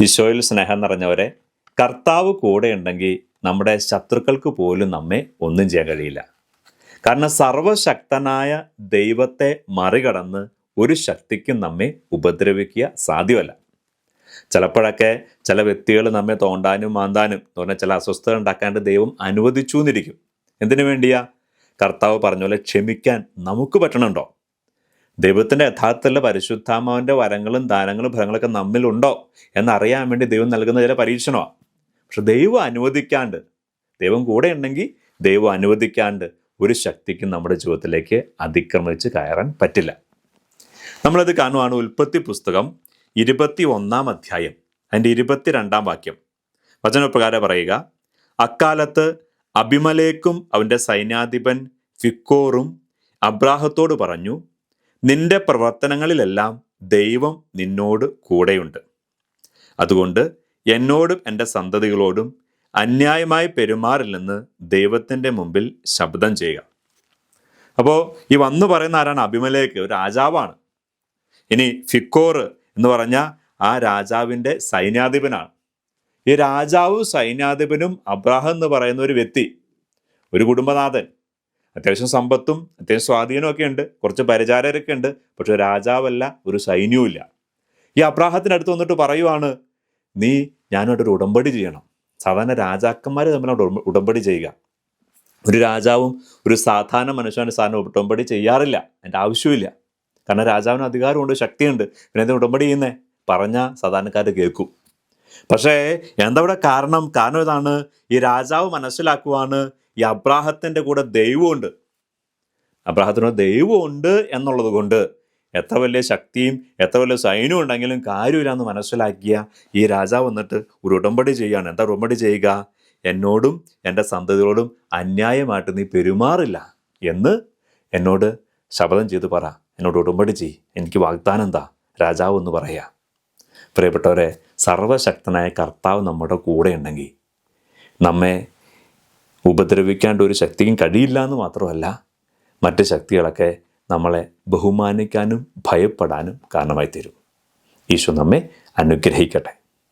ഈശോയിൽ സ്നേഹം നിറഞ്ഞവരെ കർത്താവ് കൂടെ ഉണ്ടെങ്കിൽ നമ്മുടെ ശത്രുക്കൾക്ക് പോലും നമ്മെ ഒന്നും ചെയ്യാൻ കഴിയില്ല. കാരണം സർവശക്തനായ ദൈവത്തെ മറികടന്ന് ഒരു ശക്തിക്കും നമ്മെ ഉപദ്രവിക്കുക സാധ്യമല്ല. ചിലപ്പോഴൊക്കെ ചില വ്യക്തികൾ നമ്മെ തോണ്ടാനും മാന്താനും എന്ന് പറഞ്ഞാൽ ചില അസ്വസ്ഥത ഉണ്ടാക്കാണ്ട് ദൈവം അനുവദിച്ചു എന്നിരിക്കും എന്തിനു വേണ്ടിയാ? കർത്താവ് പറഞ്ഞ പോലെ ക്ഷമിക്കാൻ നമുക്ക് പറ്റണുണ്ടോ? ദൈവത്തിന്റെ യഥാർത്ഥത്തിലുള്ള പരിശുദ്ധാമാവിന്റെ വരങ്ങളും ദാനങ്ങളും ഫലങ്ങളൊക്കെ നമ്മിലുണ്ടോ എന്നറിയാൻ വേണ്ടി ദൈവം നൽകുന്ന ചില പരീക്ഷണമാണ്. പക്ഷെ ദൈവം അനുവദിക്കാണ്ട് ദൈവം കൂടെ ഉണ്ടെങ്കിൽ ദൈവം അനുവദിക്കാണ്ട് ഒരു ശക്തിക്കും നമ്മുടെ ജീവിതത്തിലേക്ക് അതിക്രമിച്ച് കയറാൻ പറ്റില്ല. നമ്മളത് കാണുവാണ് ഉൽപ്പത്തി പുസ്തകം ഇരുപത്തി ഒന്നാം അധ്യായം അതിന്റെ ഇരുപത്തിരണ്ടാം വാക്യം. വചനപ്രകാരം പറയുക അക്കാലത്ത് അഭിമലേക്കും അവന്റെ സൈന്യാധിപൻ ഫിക്കോറും അബ്രാഹത്തോട് പറഞ്ഞു നിന്റെ പ്രവർത്തനങ്ങളിലെല്ലാം ദൈവം നിന്നോട് കൂടെയുണ്ട്. അതുകൊണ്ട് എന്നോടും എന്റെ സന്തതികളോടും അന്യായമായി പെരുമാറില്ലെന്ന് ദൈവത്തിന്റെ മുമ്പിൽ ശബ്ദം ചെയ്യുക. അപ്പോൾ ഈ വന്നു പറയുന്ന ആരാണ്? അഭിമലേക്ക് ഒരു രാജാവാണ്. ഇനി ഫിക്കോർ എന്ന് പറഞ്ഞ ആ രാജാവിന്റെ സൈന്യാധിപനാണ്. ഈ രാജാവും സൈന്യാധിപനും അബ്രാഹം എന്ന് പറയുന്ന ഒരു വ്യക്തി ഒരു കുടുംബനാഥൻ അത്യാവശ്യം സമ്പത്തും അത്യാവശ്യം സ്വാധീനവും ഒക്കെ ഉണ്ട്. കുറച്ച് പരിചാരകരൊക്കെ ഉണ്ട്. പക്ഷെ രാജാവല്ല ഒരു സൈന്യവും ഇല്ല. ഈ അബ്രാഹത്തിനടുത്ത് വന്നിട്ട് പറയുവാണ് നീ ഞാനോടൊരു ഉടമ്പടി ചെയ്യണം. സാധാരണ രാജാക്കന്മാർ തമ്മിലാണ് ഉടമ്പടി ചെയ്യുക. ഒരു രാജാവും ഒരു സാധാരണ മനുഷ്യനും സാധനം ഉടമ്പടി ചെയ്യാറില്ല. അതിന്റെ ആവശ്യമില്ല കാരണം രാജാവിന് അധികാരമുണ്ട് ശക്തിയുണ്ട്. പിന്നെ എന്താ ഉടമ്പടി ചെയ്യുന്നേ? പറഞ്ഞാൽ സാധാരണക്കാർ കേൾക്കും. പക്ഷേ എന്താ ഇവിടെ കാരണം? കാരണം ഇതാണ് ഈ രാജാവ് മനസ്സിലാക്കുവാണ് ഈ അബ്രാഹത്തിന്റെ കൂടെ ദൈവമുണ്ട്. അബ്രാഹത്തിന് ദൈവമുണ്ട് എന്നുള്ളത് കൊണ്ട് എത്ര വലിയ ശക്തിയും എത്ര വലിയ സൈന്യവും ഉണ്ടെങ്കിലും കാര്യമില്ല എന്ന് മനസ്സിലാക്കിയ ഈ രാജാവ് വന്നിട്ട് ഒരു ഉടമ്പടി ചെയ്യുകയാണ്. എന്താ ഉടമ്പടി ചെയ്യുക? എന്നോടും എന്റെ സന്തതികളോടും അന്യായമായിട്ട് നീ പെരുമാറില്ല എന്ന് എന്നോട് ശപഥം ചെയ്ത് പറ. എന്നോട് ഉടമ്പടി ചെയ് എനിക്ക് വാഗ്ദാനം എന്താ? രാജാവ് എന്ന് പറയാ. പ്രിയപ്പെട്ടവരെ സർവശക്തനായ കർത്താവ് നമ്മുടെ കൂടെ ഉണ്ടെങ്കിൽ നമ്മെ ഉപദ്രവിക്കാണ്ട് ഒരു ശക്തിക്കും കഴിയില്ല എന്ന് മാത്രമല്ല മറ്റ് ശക്തികളൊക്കെ നമ്മളെ ബഹുമാനിക്കാനും ഭയപ്പെടാനും കാരണമായി തീരും ഈശോ നമ്മെ അനുഗ്രഹിക്കട്ടെ.